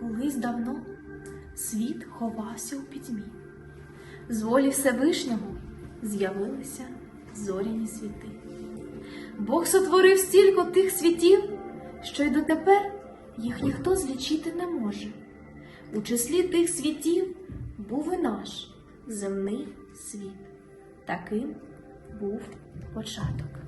колись давно світ ховався у пітьмі. З волі Всевишнього з'явилися зоряні світи. Бог сотворив стільки тих світів, що й дотепер їх ніхто злічити не може. У числі тих світів був і наш земний світ. Таким був початок.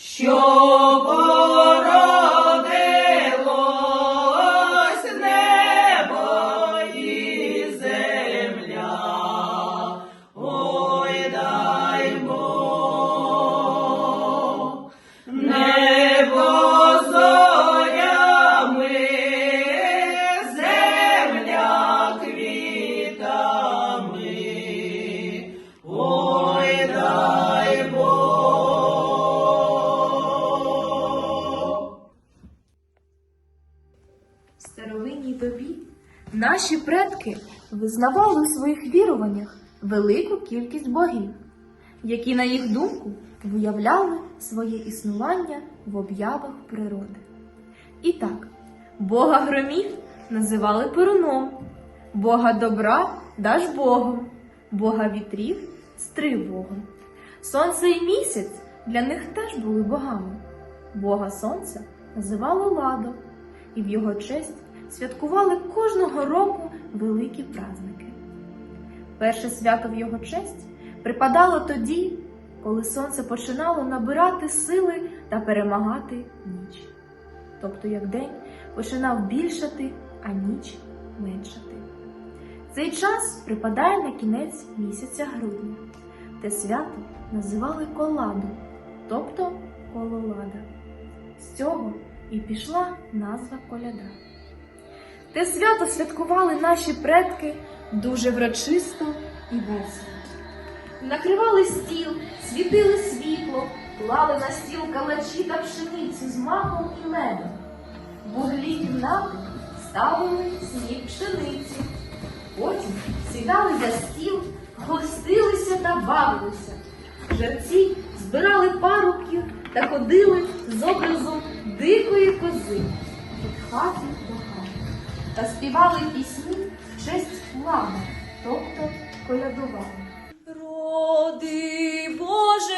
Бог, наші предки визнавали у своїх віруваннях велику кількість богів, які, на їх думку, виявляли своє існування в об'явах природи. І так, Бога громів називали Перуном, Бога добра Дажбогом, Бога вітрів Стривбогом. Сонце і місяць для них теж були богами. Бога Сонця називали Ладом, і в його честь святкували кожного року великі праздники. Перше свято в його честь припадало тоді, коли сонце починало набирати сили та перемагати ніч. Тобто, як день починав більшати, а ніч меншати. Цей час припадає на кінець місяця грудня. Те свято називали коладу, тобто кололада. З цього і пішла назва коляда. Те свято святкували наші предки дуже врочисто і весело. Накривали стіл, світили світло, клали на стіл калачі та пшеницю з маком і медом. В углі кімнати ставили сніг пшениці. Потім сідали за стіл, гостилися та бавилися. Жерці збирали парубків та ходили з образом дикої кози від хати до хати та співали пісні в честь лама, тобто колядували. Роди Боже.